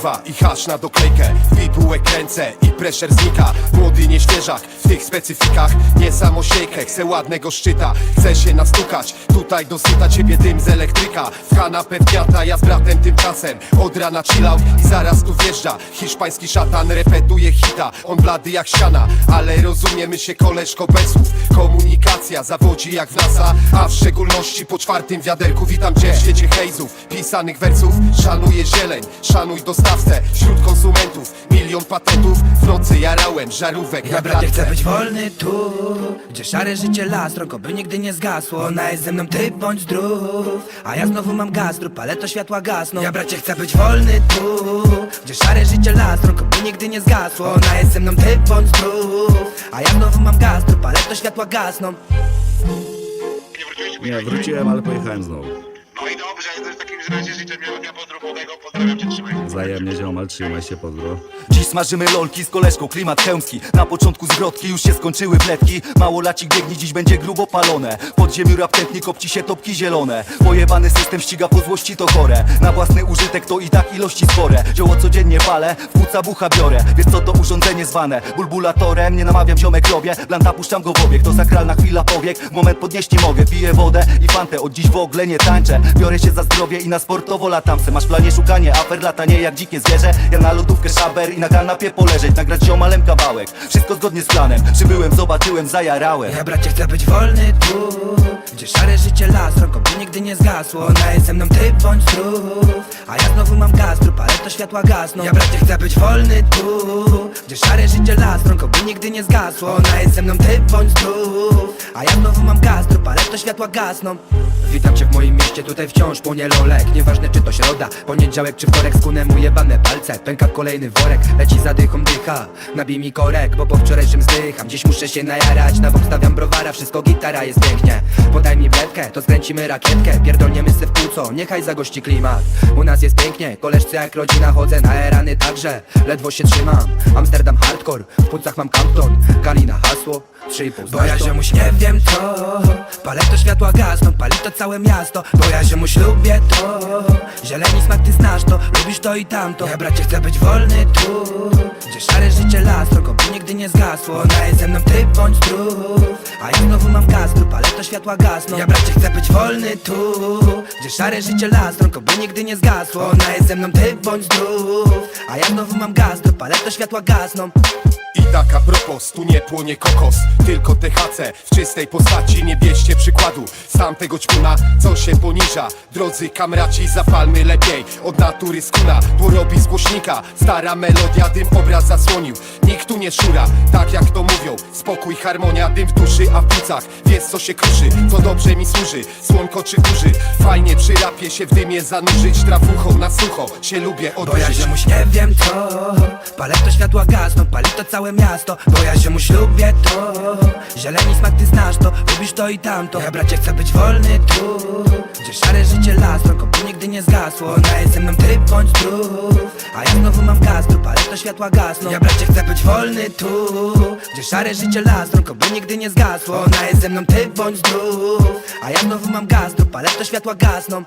i hasz na doklejkę Bibułek kręcę i pressure znika. Młody nieświeżak w tych specyfikach. Nie samosiejkę, chcę ładnego szczyta. Chcę się nastukać, tutaj dosyta ciebie dym z elektryka. W kanapę wpiata, ja z bratem tymczasem Od rana chillał i zaraz tu wjeżdża. Hiszpański szatan repetuje hita. On blady jak siana, ale rozumiemy się koleżko bez słów. Komunikacja zawodzi jak w NASA A w szczególności po czwartym wiaderku Witam cię. W świecie hejzów, pisanych wersów Szanuję zieleń, szanuj dostawcę Wśród konsumentów milion patentów. W nocy jarałem żarówek Ja jak bracie latce. chcę być wolny tu Gdzie szare życie las, rąko by nigdy nie zgasło. Ona jest ze mną, ty bądź zdrów. A ja znowu mam gastro, ale to światła gasną. Ja bracie chcę być wolny tu Gdzie szare życie las, rąko by nigdy nie zgasło. Ona jest ze mną, ty bądź zdrów. A ja znowu mam gastro, ale to światła gasną. Nie wróciłem, ale pojechałem znowu. No i dobrze, to w takim razie życzę miłego dnia pozdrawiam cię, trzymaj się. Wzajemnie ziomal, trzymaj się, pozdro. Dziś smażymy lolki z koleżką, klimat chełmski. Na początku zwrotki, już się skończyły pletki. Mało lacik biegnie, dziś będzie grubo palone. Pod ziemią rap tętni, kopci się topki zielone. Pojebany system ściga po złości to chore. Na własny użytek to i tak ilości spore. Zioło codziennie palę, w płuca bucha biorę. Wiesz co to urządzenie zwane? Bulbulatorem, nie namawiam ziomek robię. Blanta puszczam go w obieg, to sakralna chwila powiek. Moment podnieść nie mogę, piję wodę i fantę. Od dziś w ogóle nie tańczę. Biorę się za zdrowie i na sportowo latam se. Masz w planie szukanie afer, latanie jak dzikie zwierzę Ja na lodówkę szaber i na kanapie poleżeć Nagrać ziomalem kawałek, wszystko zgodnie z planem Przybyłem, zobaczyłem, zajarałem. Ja bracie chcę być wolny tu Gdzie szare życie las, rąko by nigdy nie zgasło Ona jest ze mną, ty bądź zdrów. A ja znowu mam gastrop, ale to światła gasną. Ja bracie chcę być wolny tu Gdzie szare życie las, rąko by nigdy nie zgasło Ona jest ze mną, ty bądź zdrów. A ja znowu mam gastrop, ale to światła gasną Witam cię w moim mieście, tutaj wciąż płonie lolek. Nieważne czy to środa, poniedziałek czy wtorek Skunę mu jebane palce, pęka kolejny worek Leci za dychą dycha, nabij mi korek Bo po wczorajszym zdycham, dziś muszę się najarać Na bok stawiam browara, wszystko gitara jest pięknie. Podaj mi to skręcimy rakietkę Pierdolniemy se w płuco, niechaj zagości klimat. U nas jest pięknie, koleżce jak rodzina Chodzę na erany także, ledwo się trzymam. Amsterdam hardcore, w płucach mam Campton Kalina hasło, 3,5 Bo ja ziomuś nie wiem co Palę to światła gasną, pali to całe miasto. Bo ja ziomuś lubię to Zieleni smak ty znasz to, lubisz to i tamto. Ja bracie chcę być wolny tu Gdzie szare życie las, rąko by nigdy nie zgasło. Ona jest ze mną, ty bądź zdrów A ja znowu mam gastrop, ale to światła gasną Ja bracie chcę być wolny tu. Gdzie szare życie las, rąko by nigdy nie zgasło. Ona jest ze mną, ty bądź zdrów A ja znowu mam gastrop, ale to światła gasną tak a propos, tu nie płonie kokos Tylko THC w czystej postaci Nie bierzcie przykładu z tamtego ćpuna Co się poniża, drodzy kamraci Zapalmy lepiej od natury skuna Tu robi z głośnika, stara melodia Dym obraz zasłonił, nikt tu nie szura. Tak jak to mówią, spokój, harmonia Dym w duszy, a w płucach wiesz co się kruszy Co dobrze mi służy, słonko czy duży Fajnie przy rapie się w dymie zanurzyć. Trawuchą na sucho, się lubię Bo ja nie wiem co Palę to światła gasną, pali to całe miasto Bo ja ziomuś lubię to. Zieleni smak ty znasz to, lubisz to i tamto. Ja bracie chcę być wolny tu Gdzie szare życie las, by nigdy nie zgasło. Ona jest ze mną, ty bądź zdrów A ja znowu mam gastrop, ale to światła gasną. Ja bracie chcę być wolny tu Gdzie szare życie las, by nigdy nie zgasło. Ona jest ze mną, ty bądź zdrów A ja znowu mam gastrop, ale to światła gasną